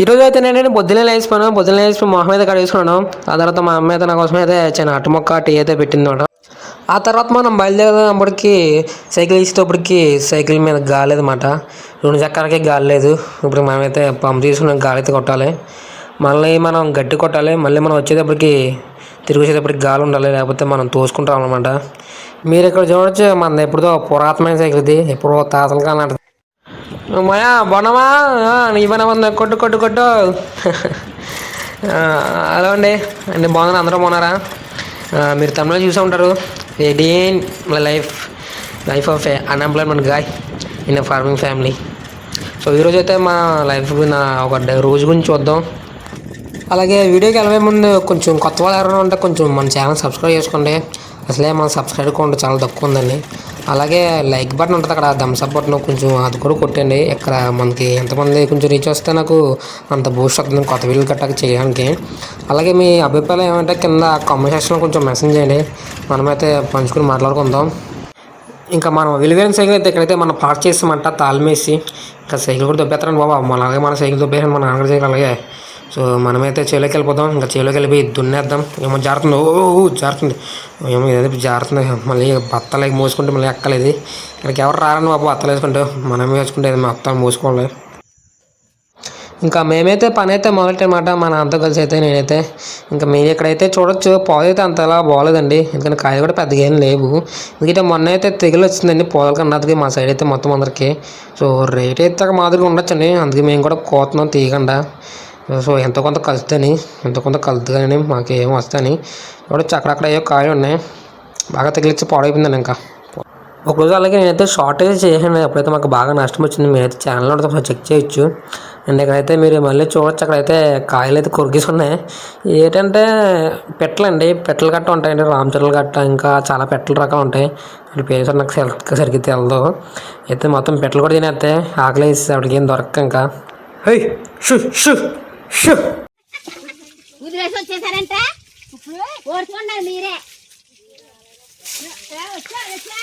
ఈరోజు అయితే నేను పొద్దున్నే లేచిపోయాను పొద్దున్నే లేచిపోయి మొహం అయితే కడిగేసుకున్నాను ఆ తర్వాత మా అమ్మ అయితే నా కోసం అయితే చిన్న అట్టు మొక్క టీ అయితే పెట్టింది అనమాట ఆ తర్వాత మనం బయలుదేరేటప్పటికి సైకిల్ ఇచ్చేటప్పటికి సైకిల్ మీద గాలి రెండు చక్రాలకి గాలి లేదు. ఇప్పుడు మనమైతే పంప్ తీసుకుని గాలి అయితే కొట్టాలి. మళ్ళీ మనం గట్టి కొట్టాలి. మళ్ళీ మనం వచ్చేటప్పటికి తిరిగి వచ్చేటప్పటికి గాలి ఉండాలి. లేకపోతే మనం తోసుకుంటాం అనమాట మీరు ఇక్కడ చూడొచ్చు మన ఎప్పుడుదో పురాతనమైన సైకిల్ ఇది. ఎప్పుడో తాతలు కానీ మయా బొనమా? నీ పని కొట్టు కొట్టు కొట్టు. హలో అండి. అండి బాగున్నారు? అందరూ బాగున్నారా? మీరు తమిళ చూసే ఉంటారు. A day in my life life of unemployment guy in a farming family. So ఈరోజు అయితే మా లైఫ్ నా ఒక రోజు గురించి చూద్దాం. అలాగే వీడియోకి వెళ్ళే ముందు కొంచెం కొత్త వాళ్ళు ఎవరైనా ఉంటే కొంచెం మన ఛానల్ సబ్స్క్రైబ్ చేసుకోండి. అసలే మన సబ్స్క్రైబ్ కౌంట్ చాలా తక్కువ ఉందండి. అలాగే లైక్ బటన్ ఉంటుంది అక్కడ థమ్స్ బటన్ కొంచెం అది కూడా కొట్టండి. ఇక్కడ మనకి ఎంతమంది కొంచెం రీచ్ వస్తే నాకు అంత బూస్ట్ అవుతుంది కొత్త వీడియోలు కట్టాక చేయడానికి. అలాగే మీ అభిప్రాయం ఏమంటే కింద కామెంట్ సెక్షన్లో కొంచెం మెసేజ్ చేయండి. మనమైతే పంచుకుని మాట్లాడుకుందాం. ఇంకా మనం విలువైన సైకిల్ అయితే ఇక్కడైతే మనం పార్క్ చేస్తామంట తాళమేసి ఇంకా సైకిల్ కూడా దొబ్బేస్తారని బాబా. మన అలాగే మన సైకిల్ దొబ్బేసాను మన నాన్నగారి సైకిల్. అలాగే సో మనమైతే చేలోకి వెళ్ళిపోతాం ఇంకా చేలోకి వెళ్ళిపోయి దున్నేద్దాం. ఏమో జారుతుంది. ఓ ఓ, జారుతుంది. ఏమో ఏదో జారుతుంది. మళ్ళీ బత్తలకి మోసుకుంటే మళ్ళీ ఎక్కలేదు. ఇక్కడికి ఎవరు రారని బాబు బత్తలు వేసుకుంటే మనమే వేసుకుంటే మొత్తం మోసుకోలేదు ఇంకా మేమైతే పని అయితే మొదలెట్టమాట మన అంతా కలిసి అయితే నేనైతే. ఇంకా మీరు ఇక్కడైతే చూడొచ్చు పాలు అయితే అంతలా బాగోలేదండి ఎందుకంటే కాయలు కూడా పెద్దగా ఏం లేవు. ఎందుకంటే మొన్న అయితే తెగులు వచ్చిందండి పాలు కన్నాకి మా సైడ్ అయితే మొత్తం అందరికి. సో రేట్ అయితే మాదిరిగా ఉండొచ్చండి. అందుకే మేము కూడా కోతున్నాం తీయకుండా. సో ఎంతో కొంత కలుతుందని ఎంతో కొంత కలుతుందని మాకు ఏం వస్తాయని చూడొచ్చు అక్కడక్కడ ఏవో కాయలు ఉన్నాయి బాగా తగిలిచ్చి పాడైపోయిందండి ఇంకా. ఒకరోజు అలాగే నేనైతే షార్ట్ అయితే చేసాను ఎప్పుడైతే మాకు బాగా నష్టం వచ్చింది. మీరైతే ఛానల్ ఉంటుంది చెక్ చేయొచ్చు. అండ్ ఇక్కడైతే మీరు మళ్ళీ చూడొచ్చు అక్కడైతే కాయలు అయితే కొరికేసి ఉన్నాయి ఏంటంటే పెట్టలండి పెట్టలు గట్ట ఉంటాయండి. రామచరలు గట్ట ఇంకా చాలా పెట్టల రకాలు ఉంటాయి. వాటి పేరు నాకు సరిగ్గా సరిగ్గా తెలదు. అయితే మొత్తం పెట్టలు కూడా తినేస్తే ఆకలి వేసి అక్కడికి ఏం దొరక్క ఇంకా. హై షు షు. వదిలేసి వచ్చేసారంట. ఓడుచుకున్నారు మీరే. వచ్చా వచ్చా?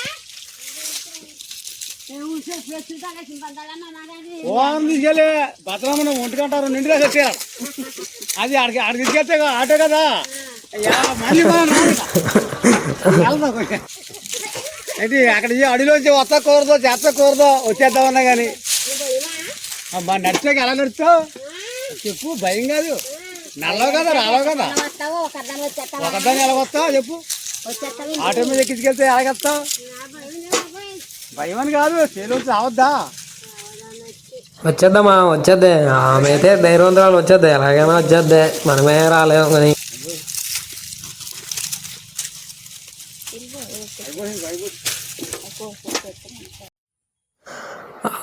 ఓం తీసుకెళ్ళి భద్రమని ఒంటి గంట రెండింటిగా కట్టారు అది ఆడికి ఆడికి తీసుకెళ్తే ఆటో కదా. మళ్ళీ. ఏంటి అక్కడ ఈ అడిలోంచి వస్తా కూరదో చేస్తా కూరదో వచ్చేద్దామన్నా కానీ అమ్మా నడిచాక ఎలా నడుస్తావు? చెప్పు భయం కాదు. నల్లవు కదా రాలవు కదా. ఒక అర్థం ఒకదాన్ని చెప్పు. ఆటో మీద ఎక్కించుకెళ్తే ఎలాగొస్తావు భయం అని కాదు చేలో రావద్దా? వచ్చేద్దామా? వచ్చేద్దే. ఆమె అయితే ధైర్యవంతురాలు వచ్చేద్ది. ఎలాగైనా వచ్చేద్దే. మనమే రాలేము కానీ.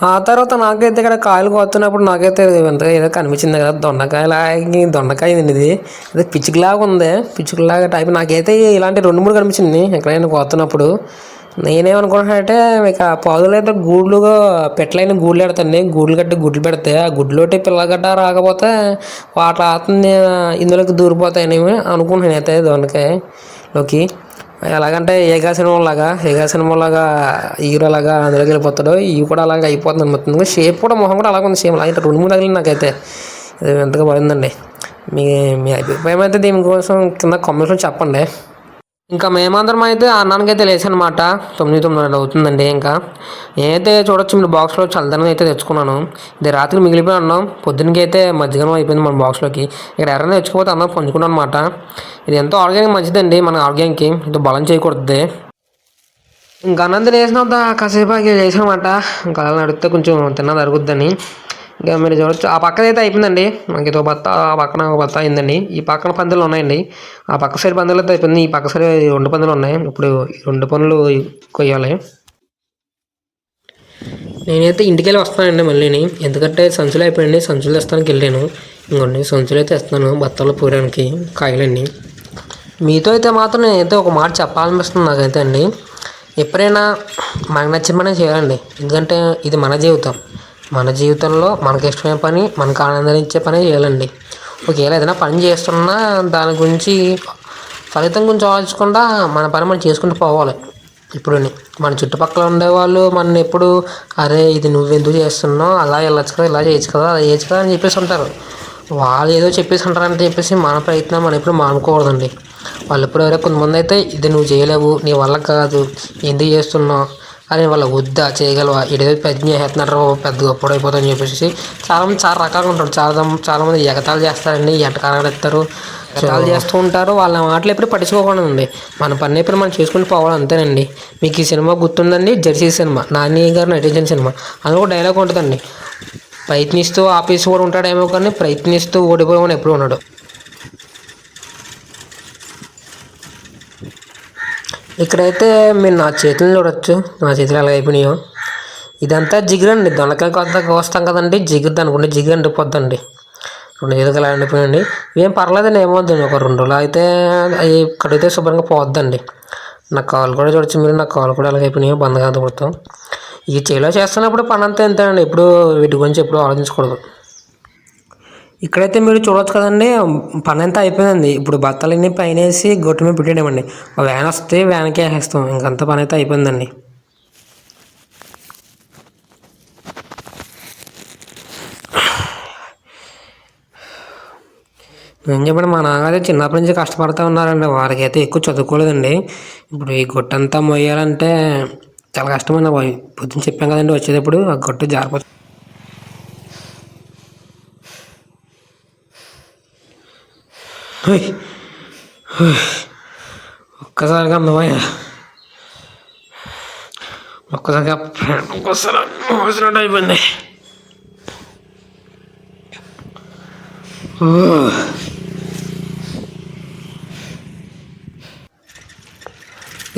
ఆ తర్వాత నాకైతే ఇక్కడ కాయలు కోస్తున్నప్పుడు నాకైతే ఎంతగా ఏదో కనిపించింది కదా దొండకాయలా దొండకాయ అండి ఇది. అదే పిచ్చుకులాగా ఉంది పిచ్చుకులాగా టైప్ నాకైతే ఇలాంటి రెండు మూడు కనిపించింది ఎక్కడైనా కోస్తున్నప్పుడు. నేనేమనుకుంటున్నానంటే ఇక పాదులు అయితే గూడ్లుగా పెట్టలైన గూడ్లు పెడతాండి గూడ్లు కట్టి గుడ్లు పెడితే ఆ గుడ్లోటి పిల్లగడ్డ రాకపోతే వాటి ఆత్మ ఇందులోకి దూరిపోతాయని అనుకుంటున్నాను అయితే దొండకాయలోకి ఎలాగంటే ఏగా సినిమాలాగా ఏగా సినిమాలాగా హీరోలాగా అందులోకి వెళ్ళిపోతాడు ఇవి కూడా అలాగే అయిపోతుంది అనిపిస్తుంది షేప్ కూడా మొహం కూడా అలాగే ఉంది సేమ్. అలాగే రెండు మూడు తగిలింది నాకైతే. ఇది ఎంతగా బాగుందండి. మీ మీ అభిప్రాయం అయితే దీనికోసం కింద కామెంట్స్లో చెప్పండి. ఇంకా మేమందరం అయితే అన్నానికైతే లేసానమాట తొమ్మిది తొమ్మిది అవుతుందండి ఇంకా. నేనైతే చూడొచ్చు మీరు బాక్స్లో చల్లదనం అయితే తెచ్చుకున్నాను. ఇది రాత్రి మిగిలిపోయి అన్నాం పొద్దునకి అయితే మధ్యాహ్నం అయిపోయింది మన బాక్స్లోకి. ఇక్కడ ఎవరైనా తెచ్చుకోకపోతే అన్నం పంచుకున్నాను అనమాట ఇది ఎంతో ఆరోగ్యానికి మంచిదండి మన ఆరోగ్యానికి. ఇది బలం చేయకూడదు ఇంకా అన్నది వేసినంత కాసేపు ఆగి ఇంకా అలా నడిపితే కొంచెం తిన్నది అరుగుద్దని ఇంకా మీరు చూడొచ్చు. ఆ పక్కన అయితే అయిపోయిందండి. మనకి ఇదో బత్త ఆ పక్కన ఒక బత్త అయిందండి. ఈ పక్కన పందులు ఉన్నాయండి. ఆ పక్క సైడ్ పందులు అయితే అయిపోయింది. ఈ పక్క సైడ్ రెండు పందులు ఉన్నాయి. ఇప్పుడు రెండు పనులు కొయ్యాలి. నేనైతే ఇంటికి వెళ్ళి వస్తానండి మళ్ళీని. ఎందుకంటే సంచులు అయిపోయింది సంచులు తెస్తానికి వెళ్ళాను. ఇంకోండి సంచులు అయితే తెస్తున్నాను. బత్తాలు పూరానికి కాయలన్నీ. మీతో అయితే మాత్రం నేనైతే ఒక మాట చెప్పాలనిపిస్తుంది నాకైతే అండి. ఎప్పుడైనా మనకు నచ్చిన పని చేయాలండి. ఎందుకంటే ఇది మన జీవితం. మన జీవితంలో మనకి ఇష్టమైన పని మనకు ఆనందం ఇచ్చే పని చేయాలండి. ఒకవేళ ఏదైనా పని చేస్తున్నా దాని గురించి ఫలితం గురించి ఆలోచించకుండా మన పని మనం చేసుకుంటూ పోవాలి. ఇప్పుడు మన చుట్టుపక్కల ఉండేవాళ్ళు మన ఎప్పుడు అరే ఇది నువ్వెందుకు చేస్తున్నావు? అలా వెళ్ళచ్చు కదా ఇలా చేయొచ్చు కదా అలా చేయొచ్చు కదా అని చెప్పేసి ఉంటారు వాళ్ళు ఏదో చెప్పేసి ఉంటారని చెప్పేసి మన ప్రయత్నం మనం ఎప్పుడు మానుకోకూడదండి వాళ్ళు ఎప్పుడు ఎవరో కొంతమంది అయితే ఇది నువ్వు చేయలేవు నీ వల్ల కాదు ఎందుకు చేస్తున్నావు? కానీ వాళ్ళ వద్దా చేయగలవా? ఇదేదో పెద్ద చేస్తున్నారు పెద్ద గొప్పడు అయిపోతుందని చెప్పేసి చాలామంది చాలా రకాలుగా ఉంటారు. చాలా చాలామంది ఎగతాళి చేస్తారండి ఎటకారాలు ఎత్తారు. ఎగతాలు చేస్తూ ఉంటారు. వాళ్ళ మాటలు ఎప్పుడు పట్టించుకోకుండా ఉంది మన పని ఎప్పుడు మనం చేసుకుని పోవాలి అంతేనండి. మీకు ఈ సినిమా గుర్తుందండి? Jersey cinema. నాని గారు నటించిన సినిమా. అందులో డైలాగ్ ఉంటుందండి. ప్రయత్నిస్తూ ఆఫీస్ కూడా ఉంటాడేమో కానీ ప్రయత్నిస్తూ ఓడిపోయామని ఎప్పుడు ఉన్నాడు ఇక్కడైతే మీరు నా చేతులు చూడొచ్చు. నా చేతులు ఎలా అయిపోయినాయో. ఇదంతా జిగురండి. దొండకాయ కొత్త కోస్తాం కదండి. జిగురు అనుకుంటే జిగురు అండిపోద్దండి రెండు చేతులు ఎలా అండిపోయినండి ఏం పర్లేదండి ఏమవుతుంది ఒక రెండు రోజులు అయితే అవి కడిగితే శుభ్రంగా పోద్దండి. నా కాలు కూడా చూడొచ్చు మీరు. నా కాలు కూడా ఎలా అయిపోయినాయో బందగా మొత్తం. ఈ చేలో చేస్తున్నప్పుడు పని అంతా అండి ఎప్పుడు వీటి గురించి ఎప్పుడు ఆలోచించకూడదు. ఇక్కడైతే మీరు చూడొచ్చు కదండి పని అంతా అయిపోయిందండి. ఇప్పుడు బత్తలన్నీ పైన వేసి గొట్టు మీద పెట్టేయమండి ఆ వ్యాన్ వస్తే వ్యాన్కే వేసేస్తాం ఇంకంత పని అయితే అయిపోయిందండి. ఏం చెప్పండి మా నాన్నగారు చిన్నప్పటి నుంచి కష్టపడుతూ ఉన్నారండి. వారికి అయితే ఎక్కువ చదువుకోలేదండి. ఇప్పుడు ఈ గొట్టంతా మొయ్యాలంటే చాలా కష్టమైన పొద్దున్న చెప్పాం కదండి వచ్చేటప్పుడు ఆ గొట్టు జారిపోతుంది. హుయ్. హుయ్. ఒక్కసారిగా అందమయ్యా ఒక్కసారిగా ఒక్కసారి వచ్చినట్టు అయిపోయింది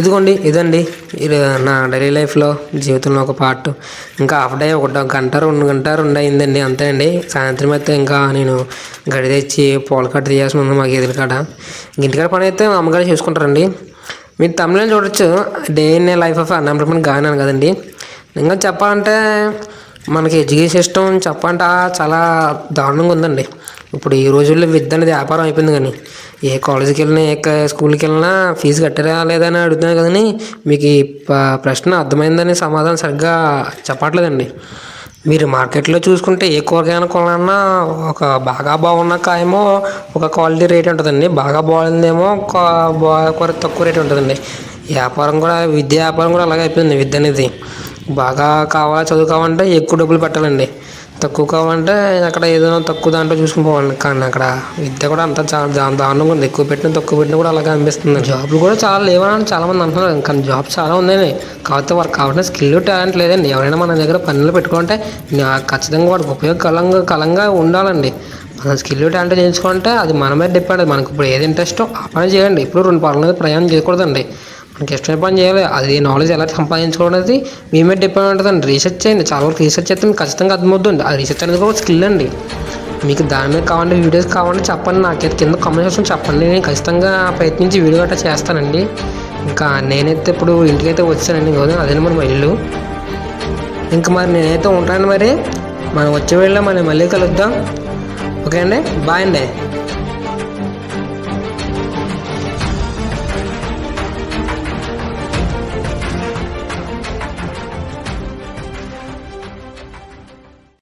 ఇదిగోండి ఇదండి. ఇది నా డైలీ లైఫ్లో జీవితంలో ఒక పార్ట్. ఇంకా హాఫ్ డే ఒక గంట రెండు గంట రెండు అయిందండి అంతే అండి. సాయంత్రం అయితే ఇంకా నేను గడి తెచ్చి పూల కట్ట తీయాల్సి ఉంది మాకు ఎదురు కాడ. ఇంటికాడ పని అయితే మా అమ్మగారు చేసుకుంటారండి. మీరు తమిళ చూడొచ్చు. Day in a life of unemployment గానాను కదండి. ఇంకా చెప్పాలంటే మనకి ఎడ్యుకేషన్ సిస్టమ్ చెప్పాలంటే చాలా దారుణంగా ఉందండి. ఇప్పుడు ఈ రోజుల్లో విద్య అనేది వ్యాపారం అయిపోయింది కానీ ఏ కాలేజీకి వెళ్ళినా ఏ స్కూల్కి వెళ్ళినా ఫీజు కట్టారా లేదా అని అడుగుతున్నాను కదని మీకు ఈ ప్రశ్న అర్థమైందని సమాధానం సరిగ్గా చెప్పట్లేదండి. మీరు మార్కెట్లో చూసుకుంటే ఏ కూరగాయలు కొనాలన్నా ఒక బాగా బాగున్న కాయమో ఒక క్వాలిటీ రేట్ ఉంటుందండి. బాగా బాగుందేమో కూర తక్కువ రేట్ ఉంటుందండి. వ్యాపారం కూడా విద్య వ్యాపారం కూడా అలాగే అయిపోయింది. విద్య అనేది బాగా కావాలా చదువు కావాలంటే ఎక్కువ డబ్బులు పెట్టాలండి. తక్కువ కావాలంటే అక్కడ ఏదైనా తక్కువ దాంట్లో చూసుకుని పోవాలి. కానీ అక్కడ విద్య కూడా అంతా చాలా దా- దారుణంగా ఉంది. ఎక్కువ పెట్టిన తక్కువ పెట్టినా కూడా అలాగే అనిపిస్తుంది. జాబ్లు కూడా చాలా లేవని చాలామంది అంటున్నారు. కానీ జాబ్ చాలా ఉన్నాయి కాకపోతే వారికి కావాల్సిన స్కిల్ టాలెంట్ లేదండి. ఎవరైనా మన దగ్గర పనులు పెట్టుకుంటే ఖచ్చితంగా వాడికి ఉపయోగకరంగా కలంగా ఉండాలండి. మన స్కిల్ టాలెంట్ చేయించుకుంటే అది మన మీద డిపెండ్. మనకు ఇప్పుడు ఏది ఇంట్రెస్టో ఆ పని చేయండి. ఇప్పుడు రెండు పనుల మీద ప్రయాణం చేయకూడదండి. మనకి ఇష్టమైన పని చేయాలి. అది నాలెడ్జ్ ఎలా సంపాదించుకోవడం మీ మీద డిపెండ్ ఉంటుందండి. రీసెర్చ్ చేయండి. చాలా వరకు రీసెర్చ్ చేస్తే మీకు ఖచ్చితంగా అర్థమవుతుంది ఆ రీసెర్చ్ అనేది కూడా స్కిల్ అండి. మీకు దాని మీద కావాలంటే వీడియోస్ కావాలంటే చెప్పండి. నాకైతే కింద కామెంట్ సెక్షన్ చెప్పండి. నేను ఖచ్చితంగా ప్రయత్నించి వీడియో గట్రా చేస్తానండి. ఇంకా నేనైతే ఇప్పుడు ఇంటికైతే వచ్చానండి. ఇదిగో అదే మరి మా ఇల్లు? ఇంకా మరి నేనైతే ఉంటాను మరి. మనం వచ్చే వేళ మనం మళ్ళీ కలుద్దాం. ఓకే అండి బాయ్ అండి.